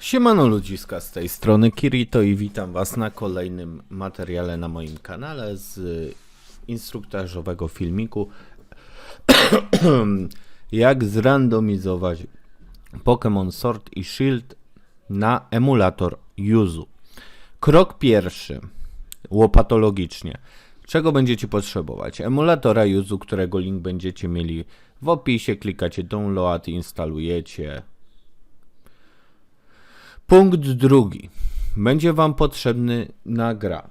Siemano ludziska, z tej strony Kirito i witam was na kolejnym materiale na moim kanale z instruktażowego filmiku jak zrandomizować Pokémon Sword i Shield na emulator Yuzu. Krok pierwszy, łopatologicznie. Czego będziecie potrzebować? Emulatora Yuzu, którego link będziecie mieli w opisie, klikacie download, instalujecie, Punkt drugi. Będzie Wam potrzebny na gra.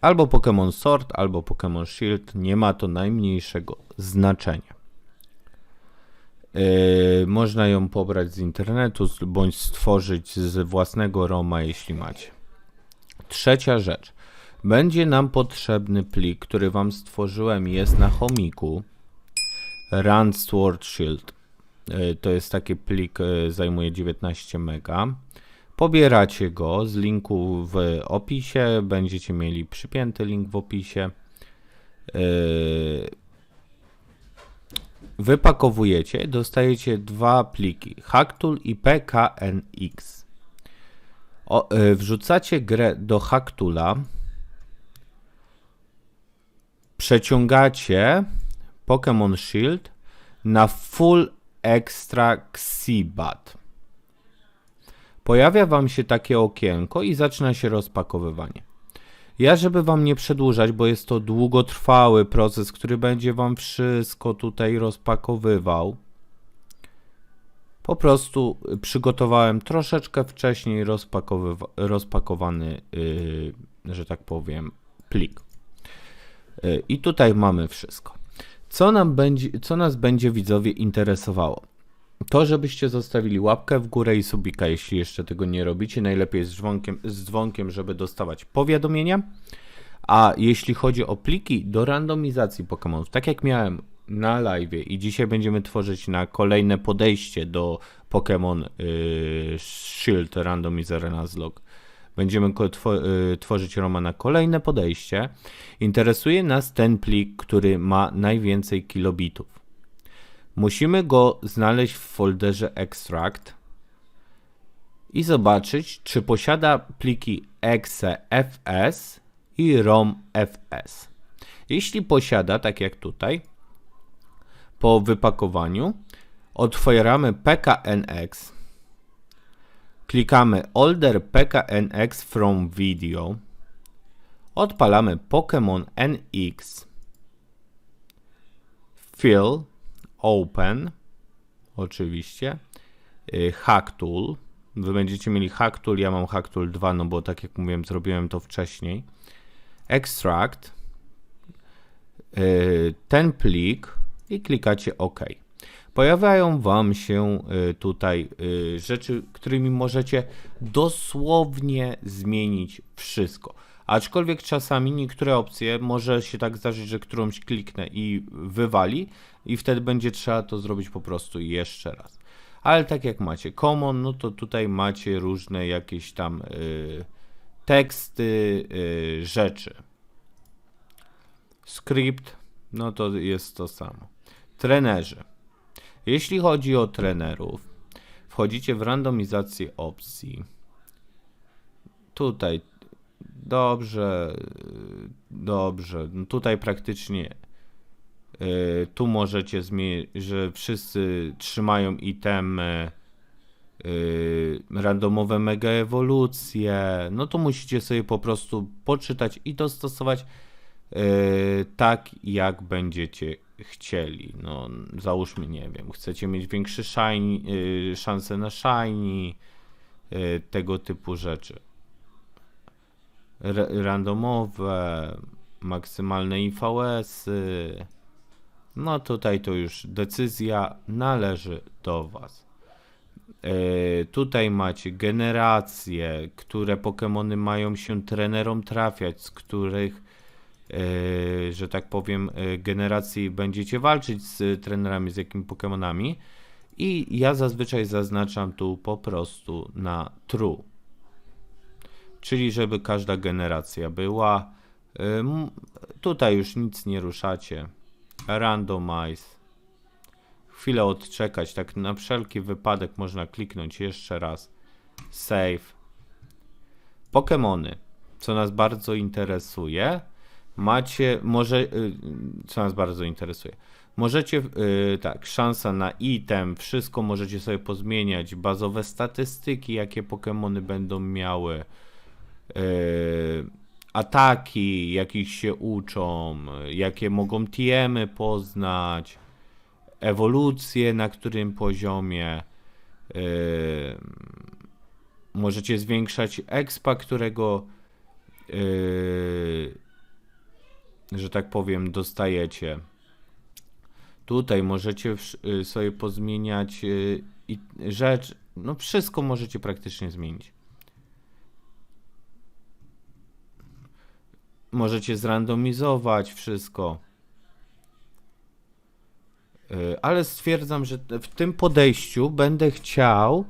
Albo Pokémon Sword, albo Pokémon Shield. Nie ma to najmniejszego znaczenia. Yy, można ją pobrać z internetu bądź stworzyć z własnego ROMa, jeśli macie. Trzecia rzecz. Będzie nam potrzebny plik, który Wam stworzyłem. Jest na chomiku. Run Sword Shield. Yy, To jest taki plik, yy, zajmuje 19 mega. Pobieracie go z linku w opisie, będziecie mieli przypięty link w opisie. Yy, Wypakowujecie, dostajecie dwa pliki, Hacktool i PKNX. O, yy, wrzucacie grę do Hacktoola, przeciągacie Pokémon Shield na Full Extra Xibat pojawia Wam się takie okienko i zaczyna się rozpakowywanie. Ja, żeby Wam nie przedłużać, bo jest to długotrwały proces, który będzie Wam wszystko tutaj rozpakowywał, po prostu przygotowałem troszeczkę wcześniej rozpakowany, yy, że tak powiem, plik. Yy, I tutaj mamy wszystko. Co, nam będzie, co nas będzie widzowie interesowało? To, żebyście zostawili łapkę w górę i subika, jeśli jeszcze tego nie robicie, najlepiej z dzwonkiem, z dzwonkiem żeby dostawać powiadomienia. A jeśli chodzi o pliki do randomizacji Pokémonów, tak jak miałem na live i dzisiaj będziemy tworzyć na kolejne podejście do Pokémon yy, Shield Randomizer Nuzlocke, będziemy yy, tworzyć Roma na kolejne podejście. Interesuje nas ten plik, który ma najwięcej kilobitów. Musimy go znaleźć w folderze extract i zobaczyć, czy posiada pliki exe.fs i rom.fs. Jeśli posiada, tak jak tutaj, po wypakowaniu otwieramy pknx, klikamy older pknx from video, odpalamy Pokémon NX, fill, Open, oczywiście, y, Hacktool. Wy będziecie mieli Hacktool, ja mam Hacktool 2, no bo tak jak mówiłem, zrobiłem to wcześniej. Extract, y, ten plik i klikacie OK. Pojawiają Wam się y, tutaj rzeczy, którymi możecie dosłownie zmienić wszystko. Aczkolwiek czasami niektóre opcje może się tak zdarzyć, że którąś kliknę i wywali, i wtedy będzie trzeba to zrobić po prostu jeszcze raz. Ale tak jak macie common, no to tutaj macie różne jakieś tam y, teksty, y, rzeczy. Script, no to jest to samo. Trenerzy. Jeśli chodzi o trenerów, wchodzicie w randomizację opcji. Tutaj dobrze, y, dobrze. No tutaj praktycznie y, tu możecie zmienić, że wszyscy trzymają itemy, y, randomowe mega ewolucje. No to musicie sobie po prostu poczytać i dostosować y, tak, jak będziecie chcieli. No, załóżmy, nie wiem, chcecie mieć większy shiny, y, szanse na shiny, y, tego typu rzeczy. Ra- randomowe, maksymalne IVS-y. No tutaj to już decyzja należy do Was. E, tutaj macie generacje, które Pokémony mają się trenerom trafiać, z których, e, że tak powiem, e, generacji będziecie walczyć z trenerami, z jakimi Pokémonami. I ja zazwyczaj zaznaczam tu po prostu na true. Czyli żeby każda generacja była. Tutaj już nic nie ruszacie. Randomize. Chwilę odczekać, tak na wszelki wypadek można kliknąć jeszcze raz. save. Pokemony, co nas bardzo interesuje. Macie, może, y, co nas bardzo interesuje. Możecie, y, tak, szansa na item, wszystko możecie sobie pozmieniać, bazowe statystyki, jakie Pokemony będą miały, ataki, jakich się uczą, jakie mogą TMy poznać, ewolucję, na którym poziomie. Yy, możecie zwiększać expa, którego yy, że tak powiem, dostajecie. Tutaj możecie sobie pozmieniać rzecz, no wszystko możecie praktycznie zmienić. Możecie zrandomizować wszystko. Y, Ale stwierdzam, że w tym podejściu będę chciał,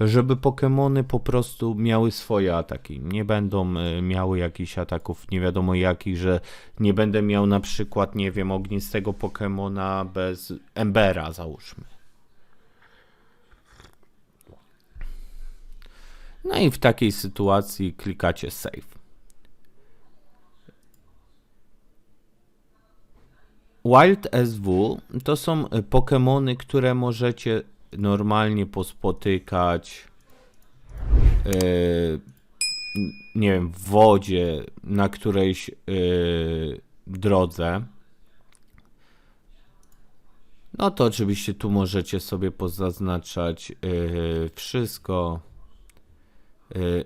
żeby Pokemony po prostu miały swoje ataki. Nie będą y, miały jakichś ataków nie wiadomo jakich, że nie będę miał na przykład, nie wiem, ognistego Pokemona bez Embera, załóżmy. No i w takiej sytuacji klikacie save. Wild SV to są y, Pokemony, które możecie normalnie pospotykać yy, nie wiem, w wodzie, na którejś yy, drodze. No to oczywiście tu możecie sobie pozaznaczać yy, wszystko. Yy,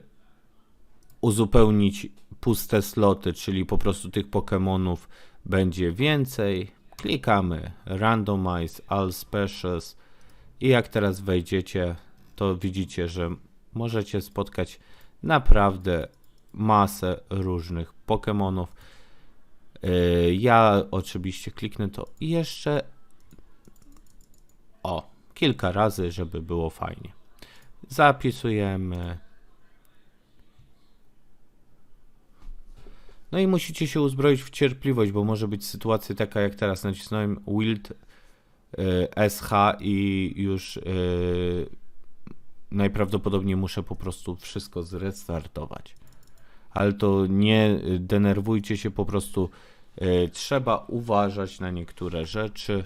uzupełnić puste sloty, czyli po prostu tych Pokemonów będzie więcej. Klikamy Randomize All Specials i jak teraz wejdziecie, to widzicie, że możecie spotkać naprawdę masę różnych Pokemonów. Yy, Ja oczywiście kliknę to jeszcze o kilka razy, żeby było fajnie. Zapisujemy. No i musicie się uzbroić w cierpliwość, bo może być sytuacja taka jak teraz. Nacisnąłem Wild y, SH i już y, najprawdopodobniej muszę po prostu wszystko zrestartować. Ale to nie denerwujcie się, po prostu y, trzeba uważać na niektóre rzeczy.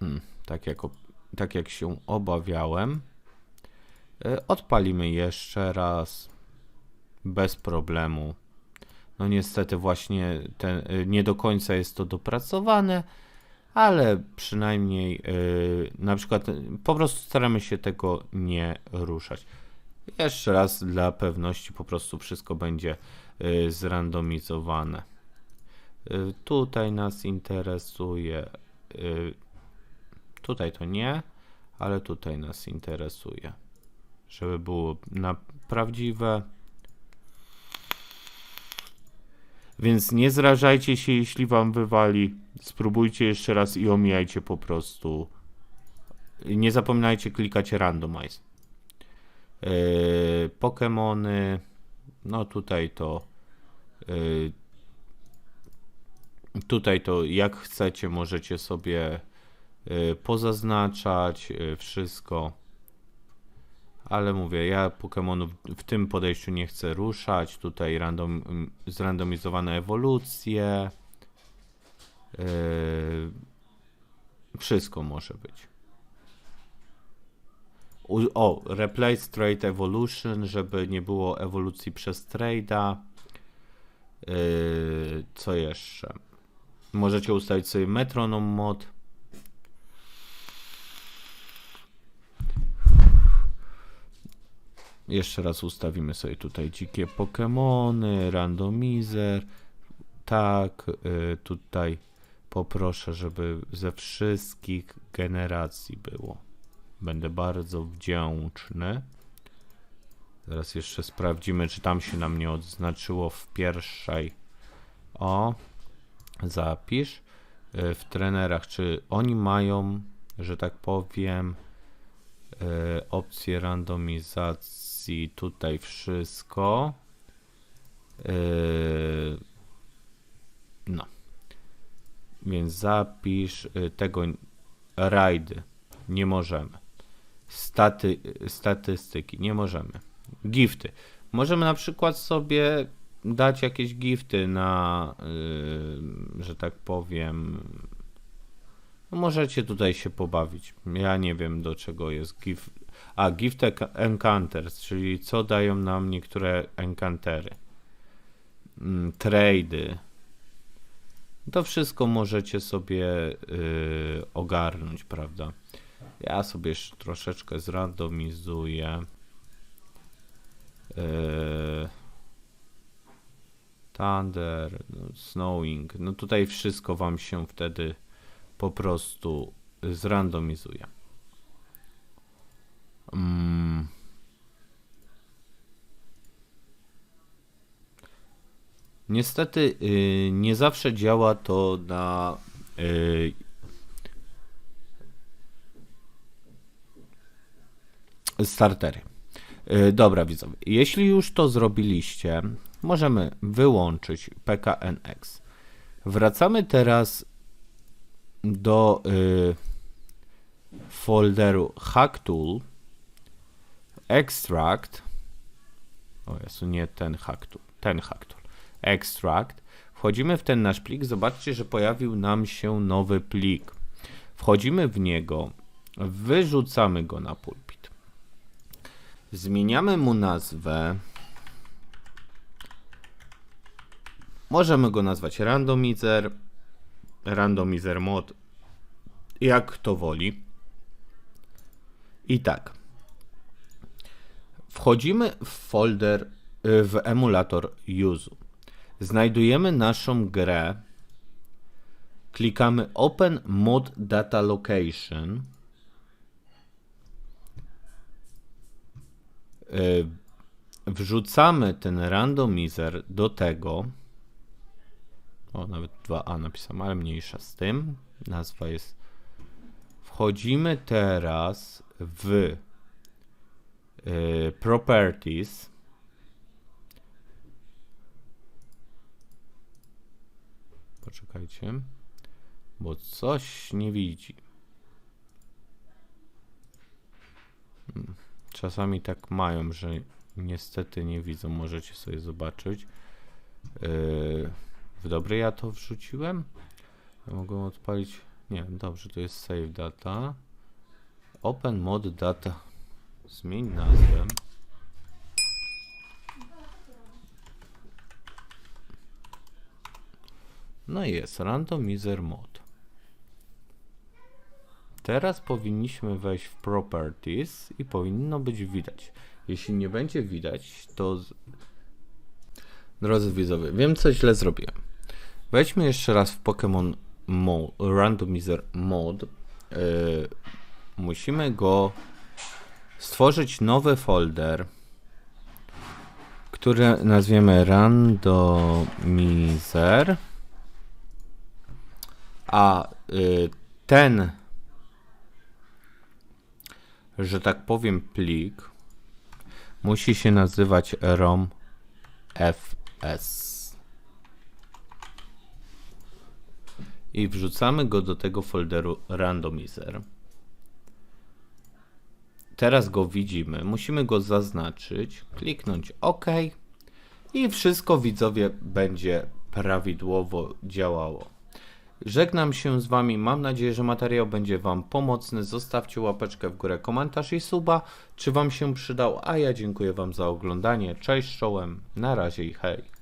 Hmm, tak, jak, tak jak się obawiałem. Y, Odpalimy jeszcze raz. Bez problemu. No niestety właśnie ten, y, nie do końca jest to dopracowane, ale przynajmniej y, na przykład po prostu staramy się tego nie ruszać. Jeszcze raz dla pewności po prostu wszystko będzie y, zrandomizowane. Y, Tutaj nas interesuje. y, Tutaj to nie, ale tutaj nas interesuje. Żeby było na prawdziwe. Więc nie zrażajcie się, jeśli wam wywali. Spróbujcie jeszcze raz i omijajcie po prostu. Nie zapominajcie klikać randomize. Yy, Pokemony. No tutaj to. Yy, tutaj to jak chcecie, możecie sobie yy, pozaznaczać yy, wszystko. Ale mówię, ja Pokemonów w tym podejściu nie chcę ruszać. Tutaj random, mm, zrandomizowane ewolucje. Yy, wszystko może być. U, o, replace trade evolution, żeby nie było ewolucji przez trade'a. Yy, co jeszcze? Możecie ustawić sobie metronom mod. Jeszcze raz ustawimy sobie tutaj dzikie Pokemony, randomizer. Tak, y, tutaj poproszę, żeby ze wszystkich generacji było. Będę bardzo wdzięczny. Zaraz jeszcze sprawdzimy, czy tam się nam nie odznaczyło w pierwszej. O, zapisz. Y, W trenerach, czy oni mają, że tak powiem, e, opcję randomizacji, tutaj wszystko. E, no. Więc zapisz e, tego rajdy. Nie możemy. Staty, statystyki. Nie możemy. Gifty. Możemy na przykład sobie dać jakieś gifty na, yy, że tak powiem. Możecie tutaj się pobawić. Ja nie wiem do czego jest gift. A, gift enc- encounters, czyli co dają nam niektóre encantery. Mm, trady. To wszystko możecie sobie yy, ogarnąć, prawda? Ja sobie troszeczkę zrandomizuję. Yy, Thunder, no, Snowing. No tutaj wszystko wam się wtedy po prostu zrandomizuje. Mm. Niestety y, nie zawsze działa to na y, startery. Y, Dobra, widzowie. Jeśli już to zrobiliście, możemy wyłączyć PKNX. Wracamy teraz do y, folderu HackTool, Extract. O Jezu, nie ten HackTool, ten HackTool. Extract. Wchodzimy w ten nasz plik. Zobaczcie, że pojawił nam się nowy plik. Wchodzimy w niego, wyrzucamy go na pulpit. Zmieniamy mu nazwę. Możemy go nazwać randomizer, randomizer mod, jak kto woli. I tak. Wchodzimy w folder, y, w emulator use. Znajdujemy naszą grę. Klikamy Open Mod Data Location. Y, Wrzucamy ten randomizer do tego. O, nawet 2A napisałem, ale mniejsza z tym. Nazwa jest. Wchodzimy teraz w Properties. Poczekajcie, bo coś nie widzi. Hmm, Czasami tak mają, że niestety nie widzą. Możecie sobie zobaczyć. Yy, w dobre ja to wrzuciłem? Ja mogę odpalić. Nie, dobrze, to jest save data. Open mod data. Zmień nazwę. No i jest randomizer mod. Teraz powinniśmy wejść w properties i powinno być widać. Jeśli nie będzie widać, to Drodzy widzowie, wiem co źle zrobiłem. Wejdźmy jeszcze raz w Pokémon Mo- Randomizer Mod. Yy, musimy go stworzyć nowy folder, który nazwiemy Randomizer. A yy, ten, że tak powiem, plik musi się nazywać ROM fs. I wrzucamy go do tego folderu randomizer. Teraz go widzimy. Musimy go zaznaczyć, kliknąć OK i wszystko widzowie będzie prawidłowo działało. Żegnam się z Wami. Mam nadzieję, że materiał będzie Wam pomocny. Zostawcie łapeczkę w górę, komentarz i suba, czy Wam się przydał. A ja dziękuję Wam za oglądanie. Cześć czołem. Na razie i hej.